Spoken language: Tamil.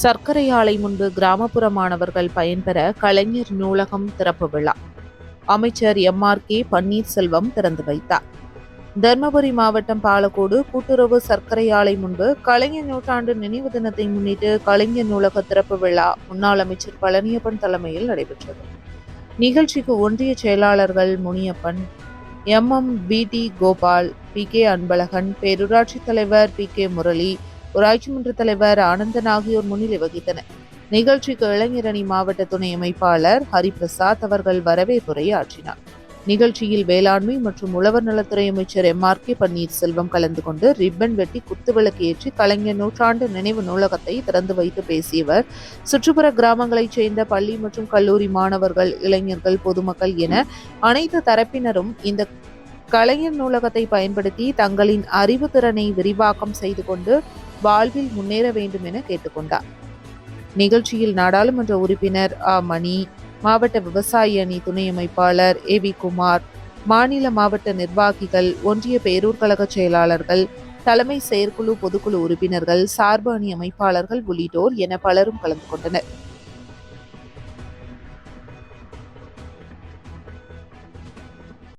சர்க்கரை ஆலை முன்பு கிராமப்புற மாணவர்கள் பயன்பெற கலைஞர் நூலகம் திறப்பு விழா. அமைச்சர் எம் ஆர் கே பன்னீர்செல்வம் திறந்து வைத்தார். தர்மபுரி மாவட்டம் பாலக்கோடு கூட்டுறவு சர்க்கரை ஆலை முன்பு கலைஞர் நூற்றாண்டு நினைவு தினத்தை முன்னிட்டு கலைஞர் நூலக திறப்பு விழா முன்னாள் அமைச்சர் பழனியப்பன் தலைமையில் நடைபெற்றது. நிகழ்ச்சிக்கு ஒன்றிய செயலாளர்கள் Muniyappan M M P D Gopal P K Anbazhagan பேரூராட்சி தலைவர் பி கே முரளி ஊராட்சி மன்ற தலைவர் ஆனந்தன் ஆகியோர் முன்னிலை வகித்தனர். நிகழ்ச்சிக்கு இளைஞரணி மாவட்ட துணை அமைப்பாளர் ஹரிபிரசாத் அவர்கள் வரவேற்புரை ஆற்றினார். நிகழ்ச்சியில் வேளாண்மை மற்றும் உழவர் நலத்துறை அமைச்சர் எம் ஆர் கே பன்னீர்செல்வம் கலந்து கொண்டு ரிப்பன் வெட்டி குத்துவிளக்கு ஏற்றி கலைஞர் நூற்றாண்டு நினைவு நூலகத்தை திறந்து வைத்து பேசியவர். சுற்றுப்புற கிராமங்களைச் சேர்ந்த பள்ளி மற்றும் கல்லூரி மாணவர்கள் இளைஞர்கள் பொதுமக்கள் என அனைத்து தரப்பினரும் இந்த கலைஞர் நூலகத்தை பயன்படுத்தி தங்களின் அறிவு திறனை விரிவாக்கம் செய்து கொண்டு வாழ்வில் முன்னேற வேண்டும் என கேட்டுக்கொண்டார். நிகழ்ச்சியில் நாடாளுமன்ற உறுப்பினர் ஆ மணி மாவட்ட விவசாய அணி துணை அமைப்பாளர் ஏ. வி. குமார் மாநில மாவட்ட நிர்வாகிகள் ஒன்றிய பேரூர் கழக செயலாளர்கள் தலைமை செயற்குழு பொதுக்குழு உறுப்பினர்கள் சார்பு அணி அமைப்பாளர்கள் உள்ளிட்டோர் என பலரும் கலந்து கொண்டனர்.